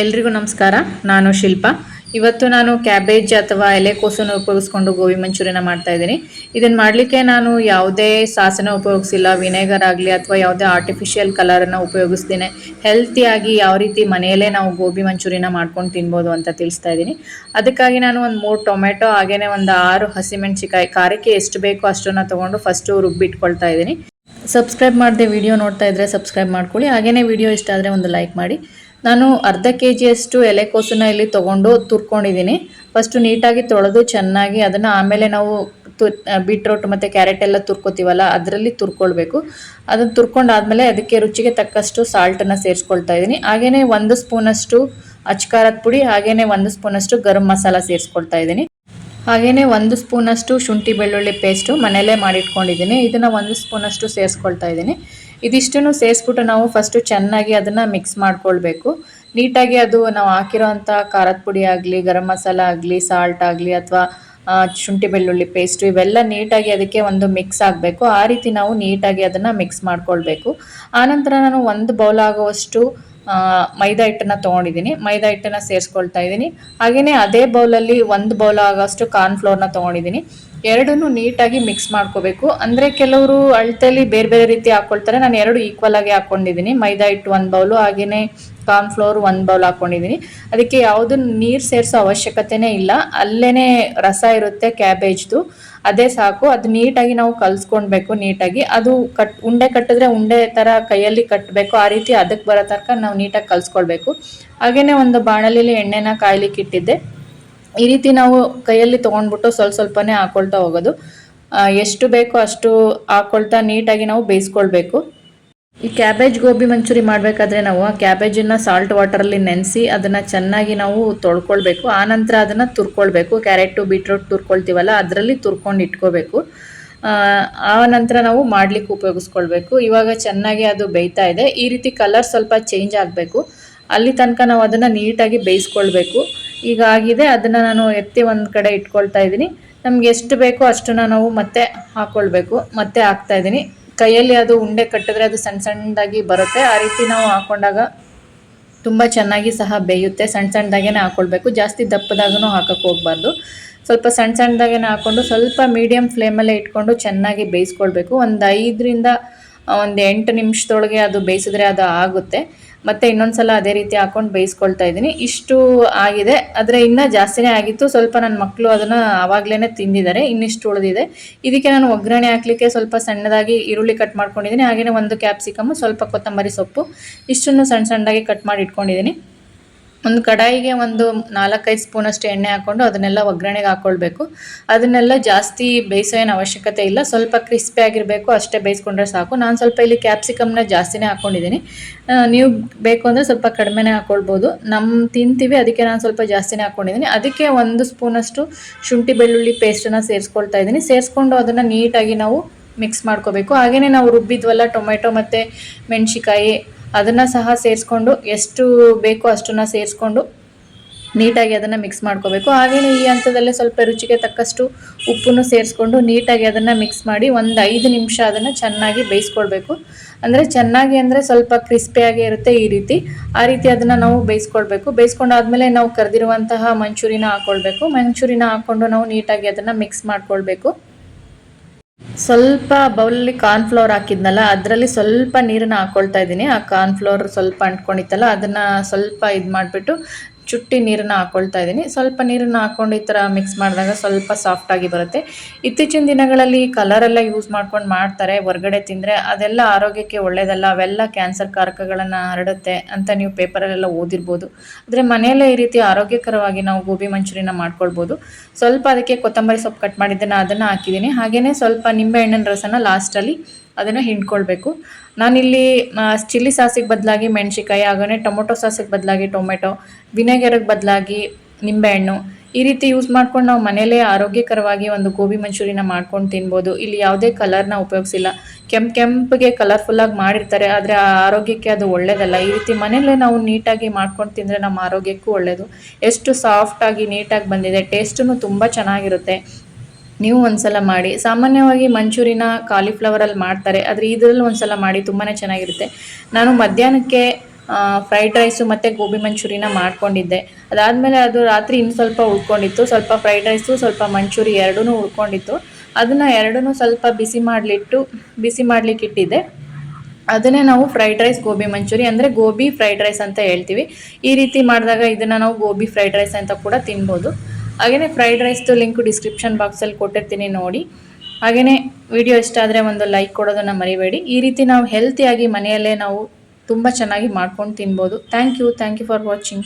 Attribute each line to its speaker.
Speaker 1: ಎಲ್ರಿಗೂ ನಮಸ್ಕಾರ. ನಾನು ಶಿಲ್ಪ. ಇವತ್ತು ನಾನು ಕ್ಯಾಬೇಜ್ ಅಥವಾ ಎಲೆಕೋಸನ್ನು ಉಪಯೋಗಿಸ್ಕೊಂಡು ಗೋಬಿ ಮಂಚೂರಿನ ಮಾಡ್ತಾ ಇದ್ದೀನಿ. ಇದನ್ನು ಮಾಡಲಿಕ್ಕೆ ನಾನು ಯಾವುದೇ ಸಾಸನ ಉಪಯೋಗಿಸಿಲ್ಲ, ವಿನೆಗರ್ ಆಗಲಿ ಅಥವಾ ಯಾವುದೇ ಆರ್ಟಿಫಿಷಿಯಲ್ ಕಲರನ್ನು ಉಪಯೋಗಿಸ್ತೀನಿ. ಹೆಲ್ತಿಯಾಗಿ ಯಾವ ರೀತಿ ಮನೆಯಲ್ಲೇ ನಾವು ಗೋಬಿ ಮಂಚೂರಿನ ಮಾಡ್ಕೊಂಡು ತಿನ್ಬೋದು ಅಂತ ತಿಳಿಸ್ತಾ ಇದ್ದೀನಿ. ಅದಕ್ಕಾಗಿ ನಾನು ಒಂದು ಮೂರು ಟೊಮೆಟೊ ಹಾಗೆಯೇ ಒಂದು ಆರು ಹಸಿಮೆಣಸಿಕಾಯಿ ಖಾರಕ್ಕೆ ಎಷ್ಟು ಬೇಕೋ ಅಷ್ಟನ್ನು ತೊಗೊಂಡು ಫಸ್ಟು ರುಬ್ಬಿಟ್ಕೊಳ್ತಾ ಇದ್ದೀನಿ. ಸಬ್ಸ್ಕ್ರೈಬ್ ಮಾಡದೆ ವಿಡಿಯೋ ನೋಡ್ತಾ ಇದ್ದರೆ ಸಬ್ಸ್ಕ್ರೈಬ್ ಮಾಡ್ಕೊಳ್ಳಿ. ಹಾಗೇನೇ ವಿಡಿಯೋ ಇಷ್ಟ ಆದರೆ ಒಂದು ಲೈಕ್ ಮಾಡಿ. ನಾನು ಅರ್ಧ ಕೆ ಜಿಯಷ್ಟು ಎಲೆಕೋಸನ್ನ ಇಲ್ಲಿ ತೊಗೊಂಡು ತುರ್ಕೊಂಡಿದ್ದೀನಿ. ಫಸ್ಟು ನೀಟಾಗಿ ತೊಳೆದು ಚೆನ್ನಾಗಿ ಅದನ್ನು ಆಮೇಲೆ ನಾವು ತು ಬೀಟ್ರೋಟ್ ಮತ್ತು ಕ್ಯಾರೆಟ್ ಎಲ್ಲ ತುರ್ಕೋತೀವಲ್ಲ ಅದರಲ್ಲಿ ತುರ್ಕೊಳ್ಬೇಕು. ಅದನ್ನು ತುರ್ಕೊಂಡಾದಮೇಲೆ ಅದಕ್ಕೆ ರುಚಿಗೆ ತಕ್ಕಷ್ಟು ಸಾಲ್ಟನ್ನು ಸೇರಿಸ್ಕೊಳ್ತಾ ಇದ್ದೀನಿ. ಹಾಗೆಯೇ ಒಂದು ಸ್ಪೂನಷ್ಟು ಅಚ್ಕಾರದ ಪುಡಿ ಹಾಗೆಯೇ ಒಂದು ಸ್ಪೂನಷ್ಟು ಗರಂ ಮಸಾಲ ಸೇರಿಸ್ಕೊಳ್ತಾ ಇದ್ದೀನಿ. ಹಾಗೆಯೇ ಒಂದು ಸ್ಪೂನಷ್ಟು ಶುಂಠಿ ಬೆಳ್ಳುಳ್ಳಿ ಪೇಸ್ಟು ಮನೆಯಲ್ಲೇ ಮಾಡಿಟ್ಕೊಂಡಿದ್ದೀನಿ. ಇದನ್ನು ಒಂದು ಸ್ಪೂನಷ್ಟು ಸೇರಿಸ್ಕೊಳ್ತಾ ಇದ್ದೀನಿ. ಇದಿಷ್ಟನ್ನು ಸೇರಿಸ್ಬಿಟ್ಟು ನಾವು ಫಸ್ಟು ಚೆನ್ನಾಗಿ ಅದನ್ನು ಮಿಕ್ಸ್ ಮಾಡ್ಕೊಳ್ಬೇಕು. ನೀಟಾಗಿ ಅದು ನಾವು ಹಾಕಿರೋ ಅಂಥ ಖಾರದ ಪುಡಿ ಆಗಲಿ, ಗರಂ ಮಸಾಲ ಆಗಲಿ ಸಾಲ್ಟ್ ಆಗಲಿ ಅಥವಾ ಶುಂಠಿ ಬೆಳ್ಳುಳ್ಳಿ ಪೇಸ್ಟು ಇವೆಲ್ಲ ನೀಟಾಗಿ ಅದಕ್ಕೆ ಒಂದು ಮಿಕ್ಸ್ ಆಗಬೇಕು. ಆ ರೀತಿ ನಾವು ನೀಟಾಗಿ ಅದನ್ನು ಮಿಕ್ಸ್ ಮಾಡ್ಕೊಳ್ಬೇಕು. ಆನಂತರ ನಾನು ಒಂದು ಬೌಲ್ ಆಗುವಷ್ಟು ಮೈದಾ ಹಿಟ್ಟನ್ನು ತೊಗೊಂಡಿದ್ದೀನಿ. ಮೈದಾ ಹಿಟ್ಟನ್ನು ಸೇರಿಸ್ಕೊಳ್ತಾ ಇದ್ದೀನಿ. ಹಾಗೆಯೇ ಅದೇ ಬೌಲಲ್ಲಿ ಒಂದು ಬೌಲ್ ಆಗೋಷ್ಟು ಕಾರ್ನ್ಫ್ಲೋರ್ನ ತೊಗೊಂಡಿದ್ದೀನಿ. ಎರಡನ್ನೂ ನೀಟಾಗಿ ಮಿಕ್ಸ್ ಮಾಡ್ಕೋಬೇಕು. ಅಂದರೆ ಕೆಲವರು ಅಳತೆಯಲ್ಲಿ ಬೇರೆ ಬೇರೆ ರೀತಿ ಹಾಕ್ಕೊಳ್ತಾರೆ ನಾನು ಎರಡು ಈಕ್ವಲ್ ಆಗಿ ಹಾಕ್ಕೊಂಡಿದ್ದೀನಿ ಮೈದಾ ಹಿಟ್ಟು ಒಂದು ಬೌಲು ಹಾಗೆಯೇ ಕಾರ್ನ್ಫ್ಲೋರ್ ಒಂದು ಬೌಲ್ ಹಾಕ್ಕೊಂಡಿದ್ದೀನಿ ಅದಕ್ಕೆ ಯಾವುದೂ ನೀರು ಸೇರಿಸೋ ಅವಶ್ಯಕತೆನೇ ಇಲ್ಲ. ಅಲ್ಲೇ ರಸ ಇರುತ್ತೆ ಕ್ಯಾಬೇಜ್ದು. ಅದೇ ಸಾಕು. ಅದು ನೀಟಾಗಿ ನಾವು ಕಲ್ಸ್ಕೊಳ್ಬೇಕು ನೀಟಾಗಿ. ಅದು ಕಟ್, ಉಂಡೆ ಕಟ್ಟಿದ್ರೆ ಉಂಡೆ ಥರ ಕೈಯಲ್ಲಿ ಕಟ್ಟಬೇಕು ಆ ರೀತಿ ಅದಕ್ಕೆ ಬರೋ ತನಕ ನಾವು ನೀಟಾಗಿ ಕಲ್ಸ್ಕೊಳ್ಬೇಕು. ಹಾಗೆಯೇ ಒಂದು ಬಾಣಲಿಲಿ ಎಣ್ಣೆನ ಕಾಯ್ಲಿಕ್ಕೆ ಇಟ್ಟಿದ್ದೆ. ಈ ರೀತಿ ನಾವು ಕೈಯಲ್ಲಿ ತೊಗೊಂಡ್ಬಿಟ್ಟು ಸ್ವಲ್ಪ ಸ್ವಲ್ಪನೇ ಹಾಕೊಳ್ತಾ ಹೋಗೋದು. ಎಷ್ಟು ಬೇಕೋ ಅಷ್ಟು ಹಾಕೊಳ್ತಾ ನೀಟಾಗಿ ನಾವು ಬೇಯಿಸ್ಕೊಳ್ಬೇಕು. ಈ ಕ್ಯಾಬೇಜ್ ಗೋಬಿ ಮಂಚೂರಿ ಮಾಡಬೇಕಾದ್ರೆ ನಾವು ಆ ಕ್ಯಾಬೇಜನ್ನು ಸಾಲ್ಟ್ ವಾಟರಲ್ಲಿ ನೆನೆಸಿ ಅದನ್ನು ಚೆನ್ನಾಗಿ ನಾವು ತೊಳ್ಕೊಳ್ಬೇಕು. ಆನಂತರ ಅದನ್ನು ತುರ್ಕೊಳ್ಬೇಕು. ಕ್ಯಾರೆಟು ಬೀಟ್ರೂಟ್ ತುರ್ಕೊಳ್ತೀವಲ್ಲ ಅದರಲ್ಲಿ ತುರ್ಕೊಂಡು ಇಟ್ಕೋಬೇಕು. ಆ, ಆ ನಂತರ ನಾವು ಮಾಡಲಿಕ್ಕೆ ಉಪಯೋಗಿಸ್ಕೊಳ್ಬೇಕು. ಇವಾಗ ಚೆನ್ನಾಗಿ ಅದು ಬೇಯ್ತಾ ಇದೆ. ಈ ರೀತಿ ಕಲರ್ ಸ್ವಲ್ಪ ಚೇಂಜ್ ಆಗಬೇಕು. ಅಲ್ಲಿ ತನಕ ನಾವು ಅದನ್ನು ನೀಟಾಗಿ ಬೇಯಿಸ್ಕೊಳ್ಬೇಕು. ಈಗ ಆಗಿದೆ ಅದನ್ನು ನಾನು ಎತ್ತಿ ಒಂದು ಕಡೆ ಇಟ್ಕೊಳ್ತಾ ಇದ್ದೀನಿ. ನಮ್ಗೆ ಎಷ್ಟು ಬೇಕೋ ಅಷ್ಟನ್ನು ನಾವು ಮತ್ತೆ ಹಾಕ್ಕೊಳ್ಬೇಕು ಮತ್ತೆ ಹಾಕ್ತಾ ಇದ್ದೀನಿ. ಕೈಯಲ್ಲಿ ಅದು ಉಂಡೆ ಕಟ್ಟಿದ್ರೆ ಅದು ಸಣ್ಣ ಸಣ್ಣದಾಗಿ ಬರುತ್ತೆ. ಆ ರೀತಿ ನಾವು ಹಾಕೊಂಡಾಗ ತುಂಬ ಚೆನ್ನಾಗಿ ಸಹ ಬೇಯುತ್ತೆ. ಸಣ್ಣ ಸಣ್ಣದಾಗೇನೆ ಹಾಕ್ಕೊಳ್ಬೇಕು ಜಾಸ್ತಿ ದಪ್ಪದಾಗೂ ಹಾಕಕ್ಕೆ ಹೋಗ್ಬಾರ್ದು. ಸ್ವಲ್ಪ ಸಣ್ಣ ಸಣ್ಣದಾಗೇನೆ ಹಾಕ್ಕೊಂಡು ಸ್ವಲ್ಪ ಮೀಡಿಯಮ್ ಫ್ಲೇಮಲ್ಲೇ ಇಟ್ಕೊಂಡು ಚೆನ್ನಾಗಿ ಬೇಯಿಸ್ಕೊಳ್ಬೇಕು. ಒಂದು ಐದರಿಂದ, ಒಂದು ಎಂಟು ನಿಮಿಷದೊಳಗೆ ಅದು ಬೇಯಿಸಿದ್ರೆ ಅದು ಆಗುತ್ತೆ. ಮತ್ತು ಇನ್ನೊಂದ್ಸಲ ಅದೇ ರೀತಿ ಹಾಕೊಂಡು ಬೇಯಿಸ್ಕೊಳ್ತಾ ಇದ್ದೀನಿ. ಇಷ್ಟು ಆಗಿದೆ. ಆದರೆ ಇನ್ನೂ ಜಾಸ್ತಿನೇ ಆಗಿತ್ತು. ಸ್ವಲ್ಪ ನನ್ನ ಮಕ್ಕಳು ಅದನ್ನು ಆವಾಗಲೇ ತಿಂದಿದ್ದಾರೆ. ಇನ್ನಿಷ್ಟು ಉಳಿದಿದೆ. ಇದಕ್ಕೆ ನಾನು ಒಗ್ಗರಣೆ ಹಾಕಲಿಕ್ಕೆ ಸ್ವಲ್ಪ ಸಣ್ಣದಾಗಿ ಈರುಳ್ಳಿ ಕಟ್ ಮಾಡ್ಕೊಂಡಿದ್ದೀನಿ. ಹಾಗೆಯೇ ಒಂದು ಕ್ಯಾಪ್ಸಿಕಮ್ಮು ಸ್ವಲ್ಪ ಕೊತ್ತಂಬರಿ ಸೊಪ್ಪು, ಇಷ್ಟನ್ನು ಸಣ್ಣ ಸಣ್ಣದಾಗಿ ಕಟ್ ಮಾಡಿ ಇಟ್ಕೊಂಡಿದ್ದೀನಿ. ಒಂದು ಕಡಾಯಿಗೆ ಒಂದು ನಾಲ್ಕೈದು ಸ್ಪೂನಷ್ಟು ಎಣ್ಣೆ ಹಾಕ್ಕೊಂಡು ಅದನ್ನೆಲ್ಲ ಒಗ್ಗರಣೆಗೆ ಹಾಕ್ಕೊಳ್ಬೇಕು ಅದನ್ನೆಲ್ಲ ಜಾಸ್ತಿ ಬೇಯಿಸೋ ಏನು ಅವಶ್ಯಕತೆ ಇಲ್ಲ. ಸ್ವಲ್ಪ ಕ್ರಿಸ್ಪಿ ಆಗಿರಬೇಕು, ಅಷ್ಟೇ ಬೇಯಿಸ್ಕೊಂಡ್ರೆ ಸಾಕು. ನಾನು ಸ್ವಲ್ಪ ಇಲ್ಲಿ ಕ್ಯಾಪ್ಸಿಕಮ್ನ ಜಾಸ್ತಿನೇ ಹಾಕ್ಕೊಂಡಿದ್ದೀನಿ ನೀವು ಬೇಕು ಅಂದರೆ ಸ್ವಲ್ಪ ಕಡಿಮೆನೇ ಹಾಕ್ಕೊಳ್ಬೋದು ನಮ್ಮ ತಿಂತೀವಿ, ಅದಕ್ಕೆ ನಾನು ಸ್ವಲ್ಪ ಜಾಸ್ತಿನೇ ಹಾಕ್ಕೊಂಡಿದ್ದೀನಿ ಅದಕ್ಕೆ ಒಂದು ಸ್ಪೂನಷ್ಟು ಶುಂಠಿ ಬೆಳ್ಳುಳ್ಳಿ ಪೇಸ್ಟನ್ನು ಸೇರಿಸ್ಕೊಳ್ತಾ ಇದ್ದೀನಿ. ಸೇರಿಸ್ಕೊಂಡು ಅದನ್ನು ನೀಟಾಗಿ ನಾವು ಮಿಕ್ಸ್ ಮಾಡ್ಕೋಬೇಕು. ಹಾಗೆಯೇ ನಾವು ರುಬ್ಬಿದ್ವಲ್ಲ ಟೊಮೆಟೊ ಮತ್ತು ಮೆಣಸಿಕಾಯಿ ಅದನ್ನು ಸಹ ಸೇರಿಸ್ಕೊಂಡು ಎಷ್ಟು ಬೇಕೋ ಅಷ್ಟನ್ನು ಸೇರಿಸ್ಕೊಂಡು ನೀಟಾಗಿ ಅದನ್ನು ಮಿಕ್ಸ್ ಮಾಡ್ಕೋಬೇಕು. ಹಾಗೆಯೇ ಈ ಹಂತದಲ್ಲೇ ಸ್ವಲ್ಪ ರುಚಿಗೆ ತಕ್ಕಷ್ಟು ಉಪ್ಪನ್ನು ಸೇರಿಸ್ಕೊಂಡು ನೀಟಾಗಿ ಅದನ್ನು ಮಿಕ್ಸ್ ಮಾಡಿ ಒಂದು ಐದು ನಿಮಿಷ ಅದನ್ನು ಚೆನ್ನಾಗಿ ಬೇಯಿಸ್ಕೊಳ್ಬೇಕು. ಅಂದರೆ ಚೆನ್ನಾಗಿ ಅಂದರೆ ಸ್ವಲ್ಪ ಕ್ರಿಸ್ಪಿಯಾಗಿ ಇರುತ್ತೆ ಈ ರೀತಿ. ಆ ರೀತಿ ಅದನ್ನು ನಾವು ಬೇಯಿಸ್ಕೊಳ್ಬೇಕು. ಬೇಯಿಸ್ಕೊಂಡಾದ್ಮೇಲೆ ನಾವು ಕರೆದಿರುವಂತಹ ಮಂಚೂರಿನ ಹಾಕ್ಕೊಳ್ಬೇಕು ಮಂಚೂರಿನ ಹಾಕ್ಕೊಂಡು ನಾವು ನೀಟಾಗಿ ಅದನ್ನು ಮಿಕ್ಸ್ ಮಾಡ್ಕೊಳ್ಬೇಕು. ಸ್ವಲ್ಪ ಬೌಲಲ್ಲಿ ಕಾರ್ನ್ಫ್ಲವರ್ ಹಾಕಿದ್ನಲ್ಲ, ಅದರಲ್ಲಿ ಸ್ವಲ್ಪ ನೀರನ್ನ ಹಾಕ್ಕೊಳ್ತಾ ಇದ್ದೀನಿ. ಆ ಕಾರ್ನ್ಫ್ಲವರ್ ಸ್ವಲ್ಪ ಅಂಟ್ಕೊಂಡಿತ್ತಲ್ಲ, ಅದನ್ನು ಸ್ವಲ್ಪ ಇದು ಮಾಡಿಬಿಟ್ಟು ಚುಟ್ಟಿ ನೀರನ್ನ ಹಾಕ್ಕೊಳ್ತಾ ಇದ್ದೀನಿ. ಸ್ವಲ್ಪ ನೀರನ್ನು ಹಾಕ್ಕೊಂಡು ಈ ಥರ ಮಿಕ್ಸ್ ಮಾಡಿದಾಗ ಸ್ವಲ್ಪ ಸಾಫ್ಟಾಗಿ ಬರುತ್ತೆ. ಇತ್ತೀಚಿನ ದಿನಗಳಲ್ಲಿ ಕಲರೆಲ್ಲ ಯೂಸ್ ಮಾಡ್ಕೊಂಡು ಮಾಡ್ತಾರೆ. ಹೊರ್ಗಡೆ ತಿಂದರೆ ಅದೆಲ್ಲ ಆರೋಗ್ಯಕ್ಕೆ ಒಳ್ಳೆಯದಲ್ಲ ಅವೆಲ್ಲ ಕ್ಯಾನ್ಸರ್ ಕಾರಕಗಳನ್ನು ಹರಡುತ್ತೆ ಅಂತ ನೀವು ಪೇಪರಲ್ಲೆಲ್ಲ ಓದಿರ್ಬೋದು. ಆದರೆ ಮನೆಯಲ್ಲೇ ಈ ರೀತಿ ಆರೋಗ್ಯಕರವಾಗಿ ನಾವು ಗೋಬಿ ಮಂಚೂರಿನ ಮಾಡ್ಕೊಳ್ಬೋದು. ಸ್ವಲ್ಪ ಅದಕ್ಕೆ ಕೊತ್ತಂಬರಿ ಸೊಪ್ಪು ಕಟ್ ಮಾಡಿದ್ದನ್ನು ಅದನ್ನು ಹಾಕಿದ್ದೀನಿ. ಹಾಗೆಯೇ ಸ್ವಲ್ಪ ನಿಂಬೆಹಣ್ಣಿನ ರಸನ ಲಾಸ್ಟಲ್ಲಿ ಅದನ್ನು ಹಿಂಡ್ಕೊಳ್ಬೇಕು. ನಾನಿಲ್ಲಿ ಚಿಲ್ಲಿ ಸಾಸಿಗೆ ಬದಲಾಗಿ ಮೆಣಸಿಕಾಯಿ ಹಾಗೇ ಟೊಮೊಟೊ ಸಾಸಿಗೆ ಬದಲಾಗಿ ಟೊಮೆಟೊ, ವಿನೆಗರಿಗೆ ಬದಲಾಗಿ ನಿಂಬೆಹಣ್ಣು, ಈ ರೀತಿ ಯೂಸ್ ಮಾಡ್ಕೊಂಡು ನಾವು ಮನೇಲೇ ಆರೋಗ್ಯಕರವಾಗಿ ಒಂದು ಗೋಬಿ ಮಂಚೂರಿನ ಮಾಡ್ಕೊಂಡು ತಿನ್ಬೋದು. ಇಲ್ಲಿ ಯಾವುದೇ ಕಲರ್ನ ಉಪಯೋಗಿಸಿಲ್ಲ. ಕೆಂಪು ಕೆಂಪಿಗೆ ಕಲರ್ಫುಲ್ಲಾಗಿ ಮಾಡಿರ್ತಾರೆ, ಆದರೆ ಆರೋಗ್ಯಕ್ಕೆ ಅದು ಒಳ್ಳೆಯದಲ್ಲ ಈ ರೀತಿ ಮನೆಯಲ್ಲೇ ನಾವು ನೀಟಾಗಿ ಮಾಡ್ಕೊಂಡು ತಿಂದರೆ ನಮ್ಮ ಆರೋಗ್ಯಕ್ಕೂ ಒಳ್ಳೆಯದು ಎಷ್ಟು ಸಾಫ್ಟಾಗಿ ನೀಟಾಗಿ ಬಂದಿದೆ ಟೇಸ್ಟೂ ತುಂಬ ಚೆನ್ನಾಗಿರುತ್ತೆ. ನೀವು ಒಂದ್ಸಲ ಮಾಡಿ. ಸಾಮಾನ್ಯವಾಗಿ ಮಂಚೂರಿನ ಕಾಲಿಫ್ಲವರಲ್ಲಿ ಮಾಡ್ತಾರೆ. ಆದರೆ ಇದರಲ್ಲಿ ಒಂದ್ಸಲ ಮಾಡಿ ತುಂಬಾ ಚೆನ್ನಾಗಿರುತ್ತೆ. ನಾನು ಮಧ್ಯಾಹ್ನಕ್ಕೆ ಫ್ರೈಡ್ ರೈಸು ಮತ್ತು ಗೋಬಿ ಮಂಚೂರಿನ ಮಾಡ್ಕೊಂಡಿದ್ದೆ. ಅದಾದಮೇಲೆ ಅದು ರಾತ್ರಿ ಇನ್ನು ಸ್ವಲ್ಪ ಉಳ್ಕೊಂಡಿತ್ತು. ಸ್ವಲ್ಪ ಫ್ರೈಡ್ ರೈಸು ಸ್ವಲ್ಪ ಮಂಚೂರಿ ಎರಡೂ ಉಳ್ಕೊಂಡಿತ್ತು. ಅದನ್ನು ಎರಡೂ ಸ್ವಲ್ಪ ಬಿಸಿ ಮಾಡಲಿಟ್ಟು, ಬಿಸಿ ಮಾಡ್ಲಿಕ್ಕೆ ಇಟ್ಟಿದ್ದೆ. ಅದನ್ನೇ ನಾವು ಫ್ರೈಡ್ ರೈಸ್ ಗೋಬಿ ಮಂಚೂರಿ ಅಂದರೆ ಗೋಬಿ ಫ್ರೈಡ್ ರೈಸ್ ಅಂತ ಹೇಳ್ತೀವಿ. ಈ ರೀತಿ ಮಾಡಿದಾಗ ಇದನ್ನು ನಾವು ಗೋಬಿ ಫ್ರೈಡ್ ರೈಸ್ ಅಂತ ಕೂಡ ತಿನ್ಬೋದು. ಹಾಗೆಯೇ ಫ್ರೈಡ್ ರೈಸ್ದು ಲಿಂಕು ಡಿಸ್ಕ್ರಿಪ್ಷನ್ ಬಾಕ್ಸಲ್ಲಿ ಕೊಟ್ಟಿರ್ತೀನಿ ನೋಡಿ. ಹಾಗೆಯೇ ವಿಡಿಯೋ ಇಷ್ಟ ಆದರೆ ಒಂದು ಲೈಕ್ ಕೊಡೋದನ್ನು ಮರಿಬೇಡಿ. ಈ ರೀತಿ ನಾವು ಹೆಲ್ತಿಯಾಗಿ ಮನೆಯಲ್ಲೇ ನಾವು ತುಂಬ ಚೆನ್ನಾಗಿ ಮಾಡ್ಕೊಂಡು ತಿನ್ಬೋದು. Thank you thank you for watching